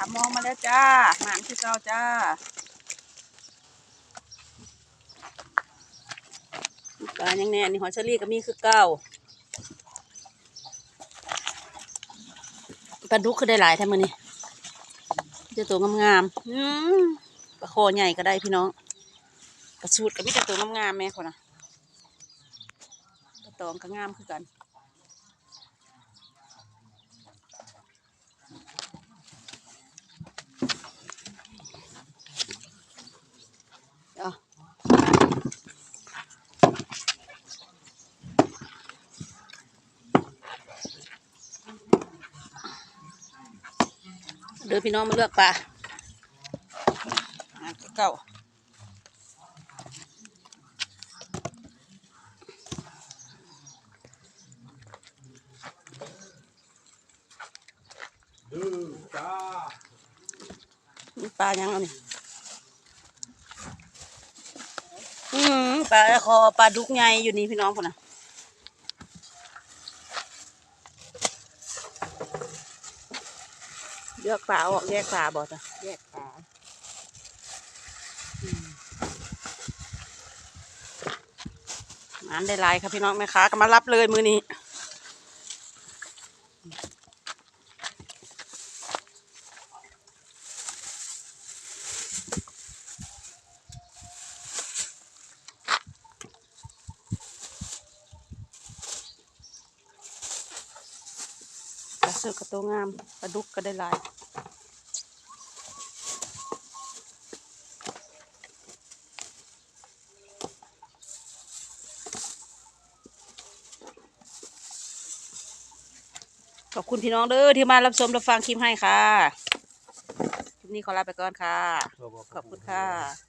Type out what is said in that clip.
ามองมาแล้วจ้าหมานคือเก่าจ้าปลาอยังแน่นี่หอยเชอรี่ก็มีคือเก่าปลาดุกคือได้หลายแท้มือนี่เจะตัวงามๆอืมปลาโคใหญ่ก็ได้พี่น้องปลาสูดก็มีแต่ตัวงามๆแม่คนนะปลาตองก็งามคือกัน เดี๋ยวพี่น้องมาเลือกปลาอะเก่าดื้อจ้าปลายังเอานี่อืมปลาคอปลาดุกไงอยู่นี่พี่น้องคนน่ะ ลือกฝาออกแยกฝาบ่จ้ะแยกฝางานได้ลายค่ะพี่น้องแม่ค้าก็มารับเลยมือนี้ ปลาสึกกระตัวงามปลาดุกก็ได้หลายขอบคุณพี่น้องเด้อที่มารับชมรับฟังคลิปให้ค่ะ คลิปนี้ขอลาไปก่อนค่ะ ขอบคุณค่ะ